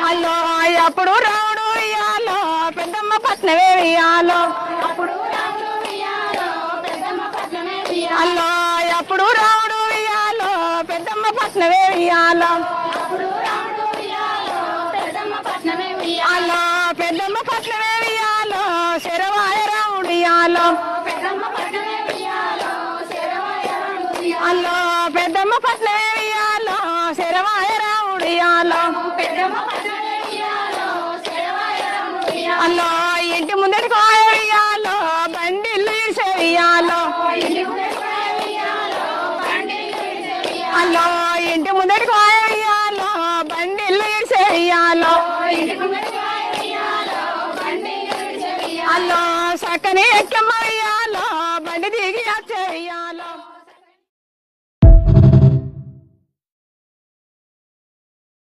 అల్లో అప్పుడు రాముడు ఇయ్యాలో పెద్దమ్మ పట్నమే ఇయ్యాలో. అల్లో అప్పుడు రాముడు ఇయ్యాలో పెద్దమ్మ పట్నమే ఇయ్యాలో. అల్లో పెద్దమ్మ పట్నమే ఇయ్యాలో శరవాయ రాముడు ఇయ్యాలో. అల్లో పెద్దమ్మ పట్నమే అల్లో ఇంటి ముందర కాయ ఇయ్యాలో బండిల్లు ఇయ్యాలో అల్లో ఇంటి ముందర కాయ ఇయ్యాలో బండిల్లు ఇయ్యాలో అల్లో సక్కని ఎక్కమ్మ